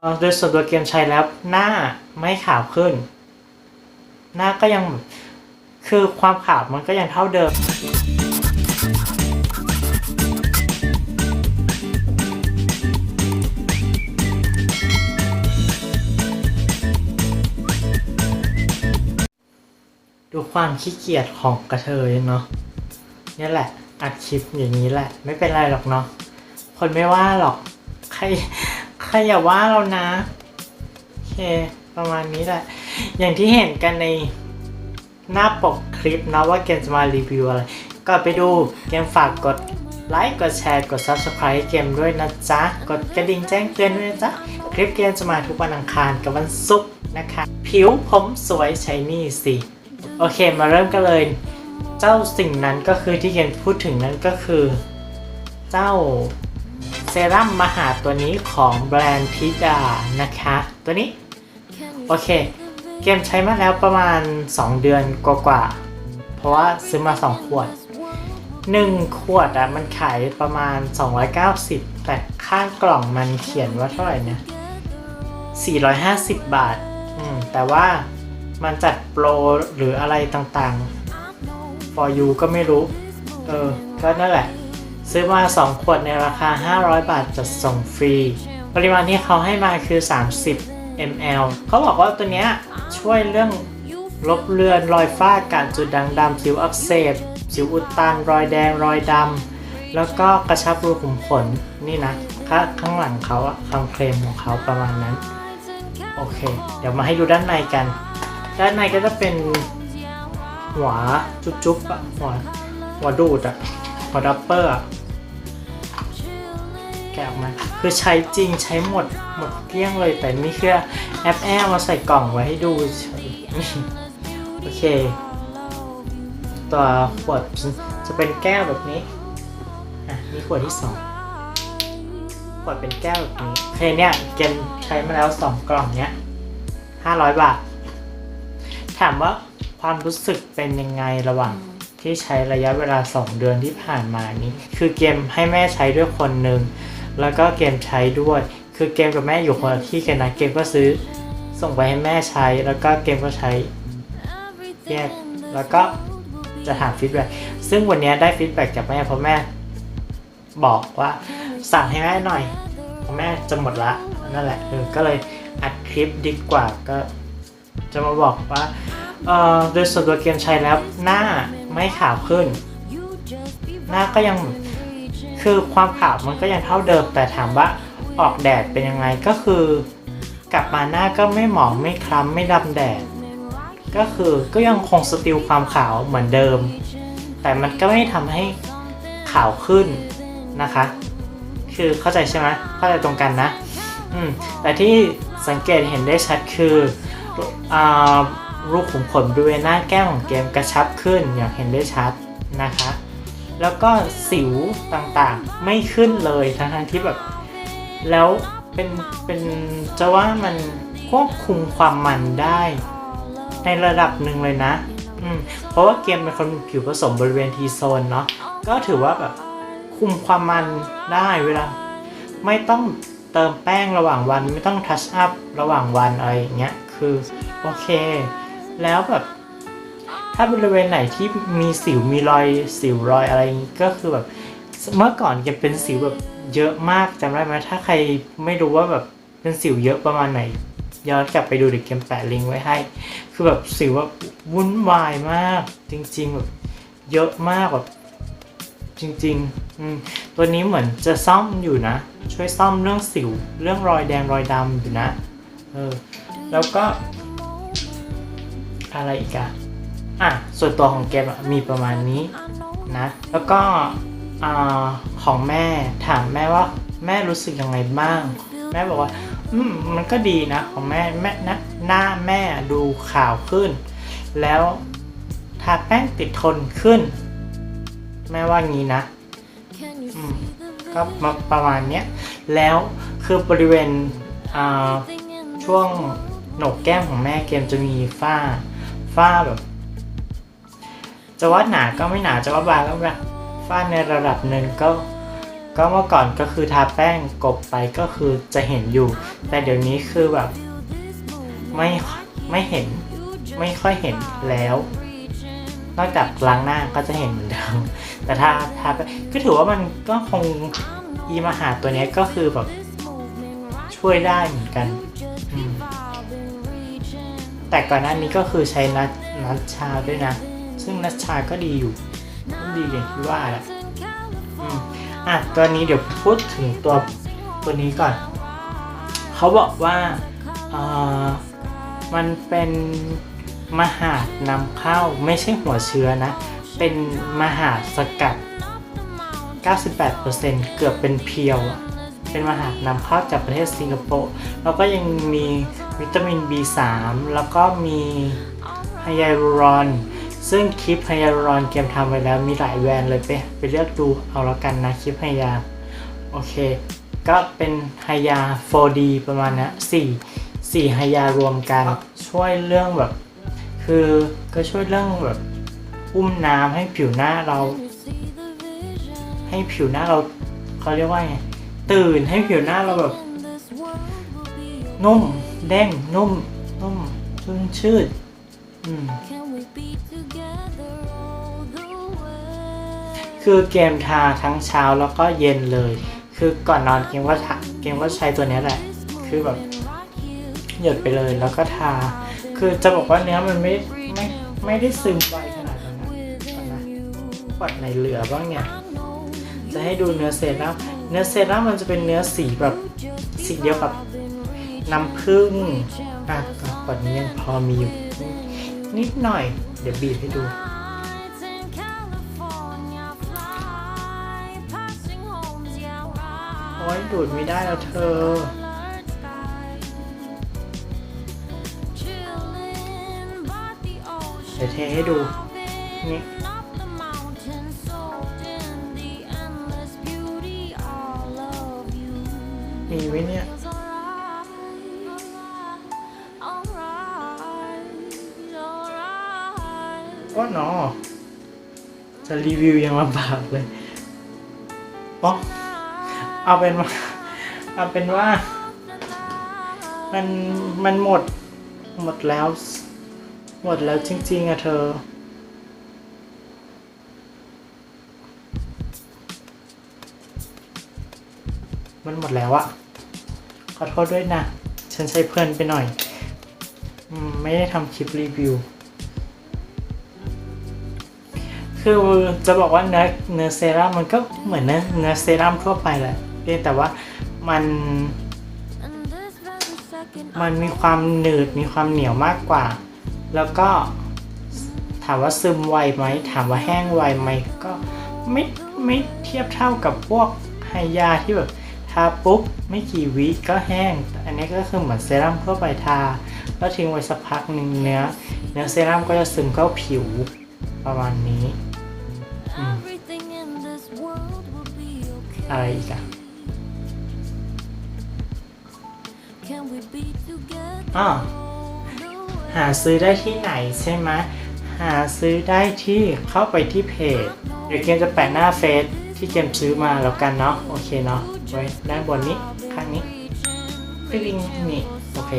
โดยส่วนตัวเกมใช้แล้วหน้าไม่ขาวขึ้น หน้าก็ยังคือความขาวมันก็ยังเท่าเดิม ดูความขี้เกียจของกระเทยเนาะนี่แหละ อัดคลิปอย่างนี้แหละ ไม่เป็นไรหรอกเนาะคนไม่ว่าหรอกใคร ใครอย่าว่าเรานะ โอเค ประมาณนี้แหละ อย่างที่เห็นกันในหน้าปกคลิปนะว่าเกมจะมารีวิวอะไร ก็ไปดูเกมฝากกดไลค์กดแชร์กด Subscribe ให้เกมด้วยนะจ๊ะ กดกระดิ่งแจ้งเตือนด้วยนะจ๊ะ คลิปเกมจะมาทุกวันอังคารกับวันศุกร์นะคะ ผิวผมสวยใช้นี่สิ โอเคมาเริ่มกันเลย เจ้าสิ่งนั้นก็คือที่เกมพูดถึงนั้นก็คือ เจ้า เซรั่มมหาตัวนี้ของแบรนด์ทิดานะคะ ตัวนี้ โอเค เกมใช้มาแล้วประมาณ 2 เดือนกว่าๆเพราะว่าซื้อมา 2 ขวด 1 ขวดอะมันขายประมาณ 290 แต่ข้างกล่องมันเขียนว่าเท่าไหร่นี่ย450 บาท อืม แต่ว่ามันจัดโปรหรืออะไรต่างๆ for you ก็ไม่รู้ เออ ก็นั่นแหละ ซื้อมา 2 ขวดในราคา 500 บาทจัดส่งฟรี ปริมาณที่เขาให้มาคือ 30 ml เขาบอกว่าตัวเนี้ยช่วยเรื่องลบเลือนรอยฝ้าการจุดด่างดำสิวอักเสบ สิวอุดตัน รอยแดง รอยดำ แล้วก็กระชับรูขุมขน นี่นะข้าข้างหลังเขาคำเคลมของเขาประมาณนั้น โอเค เดี๋ยวมาให้ดูด้านในกัน ด้านในก็จะเป็นหัวจุ๊บๆอะหัวหัวดูดอะหัวดับเปอร์อะ แกะออกมา คือใช้จริงใช้หมดหมดเกลี้ยงเลย แต่นี่คือแอปแอมาใส่กล่องไว้ให้ดูโอเค ตัวขวดจะเป็นแก้วแบบนี้ อะนี่ขวดที่สองขวดเป็นแก้วแบบนี้โอเคเนี่ยเกมใช้มาแล้วสองกล่องเนี้ยห้าร้อยบาท ถามว่าความรู้สึกเป็นยังไงระหว่างที่ใช้ระยะเวลา 2 เดือนที่ผ่านมานี้ คือเกมให้แม่ใช้ด้วยคนหนึ่ง แล้วก็เกมใช้ด้วย คือเกมกับแม่อยู่คนละที่กันนะเกมก็ซื้อส่งไปให้แม่ใช้ แล้วก็เกมก็ใช้แยกแล้วก็จะถามฟีดแบ็กซึ่งวันนี้ได้ฟีดแบ็กจากแม่เพราะแม่ บอกว่าสั่งให้แม่หน่อยเพราะแม่จะหมดละนั่นแหละเออก็เลยอัดคลิปดีกว่าก็ จะมาบอกว่าเอ่อโดยส่วนตัวเกมใช้แล้วหน้าไม่ขาวขึ้น หน้าก็ยัง คือความขาวมันก็ยังเท่าเดิม แต่ถามว่าออกแดดเป็นยังไงก็คือกลับมาหน้าก็ไม่หมองไม่คล้ำไม่ดำแดด ก็คือก็ยังคงสติลความขาวเหมือนเดิม แต่มันก็ไม่ทำให้ขาวขึ้นนะคะ คือเข้าใจใช่ไหมเข้าใจตรงกันนะอืมแต่ที่สังเกตเห็นได้ชัดคืออ่ารูปขุมขนบริเวณหน้าแก้มของเกมกระชับขึ้นอย่างเห็นได้ชัดนะคะ แล้วก็สิวต่างๆไม่ขึ้นเลยทั้งๆที่แบบ แล้วเป็นเป็นจะว่ามันควบคุมความมันได้ ในระดับหนึ่งเลยนะอืมเพราะว่าเกมเป็นคนผิวผสมบริเวณทีโซนเนาะก็ถือว่าแบบคุมความมันได้เวลา ไม่ต้องเติมแป้งระหว่างวัน ไม่ต้องทัชอัพระหว่างวันอะไรอย่างเงี้ยคือโอเค แล้วแบบ ถ้าบริเวณไหนที่มีสิวมีรอยสิวรอยอะไรอย่ก็คือแบบเมื่อก่อนเกเป็นสิวแบบเยอะมากจำได้ไหมถ้าใครไม่รู้ว่าแบบเป็นสิวเยอะประมาณไหนย้อนกลับไปดูเด็กเกมแปะลิงก์ไว้ให้ คือแบบสิวแบบวุ่นวายมาก จริงๆแบบเยอะมากแบบจริงๆอืมตัวนี้เหมือนจะซ่อมอยู่นะ ช่วยซ่อมเรื่องสิว เรื่องรอยแดงรอยดำอยู่นะ เออ แล้วก็ อะไรอีกอะ อะส่วนตัวของเกมมีประมาณนี้นะแล้วก็ของแม่ถามแม่ว่าแม่รู้สึกยังไงบ้าง แม่บอกว่าอืมมันก็ดีนะ ของแม่แม่นะหน้าแม่ดูขาวขึ้น แล้วทาแป้งติดทนขึ้น แม่ว่างี้นะอืมก็มาประมาณเนี้ยแล้วคือบริเวณอ่าช่วงโหนกแก้มของแม่เกมจะมีฝ้าฝ้าแบบ จะว่าหนาก็ไม่หนาจะว่าบางก็แบบฝ้าในระดับหนึ่งก็ก็เมื่อก่อนก็คือทาแป้งกบไปก็คือจะเห็นอยู่ แต่เดี๋ยวนี้คือแบบไม่ไม่เห็นไม่ค่อยเห็นแล้ว นอกจากล้างหน้าก็จะเห็นเหมือนเดิมแต่ถ้าทาก็ถือว่ามันก็คงอีมาหาตัวนี้ก็คือแบบช่วยได้เหมือนกัน แต่ก่อนหน้านี้ก็คือใช้นัดนัดชาด้วยนะ ซึ่งนัดชาก็ดีอยู่ดีอย่างที่ว่าแหละอะตัวนี้เดี๋ยวพูดถึงตัวตัวนี้ก่อน เขาบอกว่าอ่อมันเป็นมหาดนำเข้าไม่ใช่หัวเชื้อนะ เป็นมหาดสกัด 98%เกือบเป็นเพียว เป็นมหาดนำเข้าจากประเทศสิงคโปร์แล้วก็ยังมีวิตามิน B3 แล้วก็มีไฮยาลูรอน ซึ่งคลิปไฮยาลูรอนเกมทำไว้แล้วมีหลายแบรนด์เลยไปไปเลือกดูเอาละกันนะคลิปไฮยาโอเค ก็เป็นไฮยา 4D ประมาณนะ4 4ไฮยารวมกันช่วยเรื่องแบบ คือก็ช่วยเรื่องแบบอุ้มน้ำให้ผิวหน้าเรา ให้ผิวหน้าเราเขาเรียกว่าไงตื่นให้ผิวหน้าเราแบบ นุ่มเด้งนุ่มนุ่มชุ่มชื่นอืม คือเกมทาทั้งเช้าแล้วก็เย็นเลย คือก่อนนอนเกมก็ทาเกมก็ใช้ตัวนี้แหละ คือแบบหยดไปเลยแล้วก็ทา คือจะบอกว่าเนื้อมันไม่ไม่ไม่ได้ซึมไวขนาดนั้นนะก่อนนะปัดไหนเหลือบ้างเนี่ย จะให้ดูเนื้อเซรั่มเนื้อเซรั่มมันจะเป็นเนื้อสีแบบสีเดียวกับน้ำผึ้งอะก่อนนี้ยังพอมีอยู่นิดหน่อย เดี๋ยวบีบให้ดู ดูดไม่ได้แล้วเธอ เดี๋ยวเทให้ดู นี่มีไว้เนี่ยก็เนอจะรีวิวยังลำบากเลยอ๋อ เอาเป็นว่าเอาเป็นว่า มันมันหมด หมดแล้ว หมดแล้วจริง ๆอะเธอ มันหมดแล้วอะขอโทษด้วยนะ ฉันใช้เพลินไปหน่อย ไม่ได้ทำคลิปรีวิว คือจะบอกว่าเนื้อเนื้อเซรั่มมันก็เหมือนเนื้อเนื้อเซรั่มทั่วไปแหละ พียงแต่ว่ามันมันมีความหนืดมีความเหนียวมากกว่า แล้วก็ถามว่าซึมไวไหม ถามว่าแห้งไวไหมก็ไม่ไม่เทียบเท่ากับพวกไฮยาที่แบบทาปุ๊บไม่กี่วิก็แห้ง อันนี้ก็คือเหมือนเซรั่มทั่วไปทา แล้วทิ้งไว้สักพักหนึ่งเนื้อเนื้อเซรั่มก็จะซึมเข้าผิวประมาณนี้อะไรอีกอะ อ่าหาซื้อได้ที่ไหนใช่ไหมหาซื้อได้ที่เข้าไปที่เพจเดี๋ยวเกมจะแปะหน้าเฟซที่เกมซื้อมาแล้วกันเนาะโอเคเนาะไว้ด้านบนนี้ข้างนี้ปิ้งนี่โอเค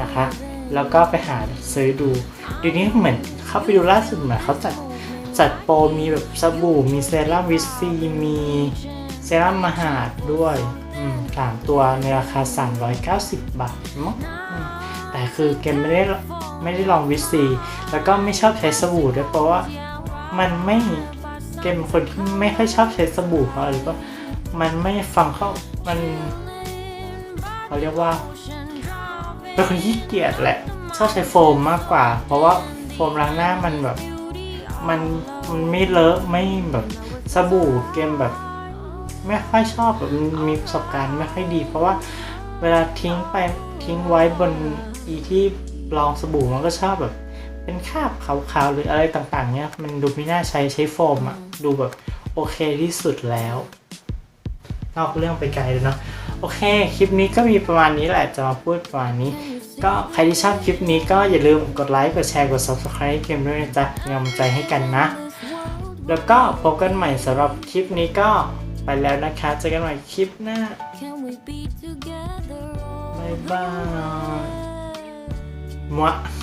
นะคะแล้วก็ไปหาซื้อดูเดี๋ยวนี้เหมือนเข้าไปดูล่าสุดเหมือนเขาจัดจัดโปรมีแบบสบู่มีเซรั่มวิซีมีเซรั่มมหาดด้วย อืมสามตัวในราคา 390 บาทมั้งอืมแต่คือเกมไม่ได้ไม่ได้ลองวิตซีแล้วก็ไม่ชอบใช้สบู่ด้วยเพราะว่ามันไม่เกมเป็นคนที่ไม่ค่อยชอบใช้สบู่เพราะอะไรก็มันไม่ฟังเข้ามันเขาเรียกว่าเป็นคนขี้เกียจแหละชอบใช้โฟมมากกว่า เพราะว่าโฟมล้างหน้ามันแบบมันมันไม่เลอะไม่แบบสบู่เกมแบบ ไม่ค่อยชอบแบบมีประสบการณ์ไม่ค่อยดี เพราะว่าเวลาทิ้งไปทิ้งไว้บนอีที่รองสบู่มันก็ชอบแบบ เป็นคราบขาวๆหรืออะไรต่างๆเนี่ยมันดูไม่น่าใช้ใช้โฟมอะดูแบบโอเคที่สุดแล้วนอกเรื่องไปไกลเลยเนาะโอเค คลิปนี้ก็มีประมาณนี้แหละจะมาพูดประมาณนี้ ก็ใครที่ชอบคลิปนี้ก็อย่าลืมกดไลค์กดแชร์กด subscribe ให้เกมด้วยนะจ๊ะเป็นกำลังใจให้กันนะ แล้วก็พบกันใหม่สำหรับคลิปนี้ก็ ไปแล้วนะคะ เจอกันใหม่คลิปหน้าบายบายมะว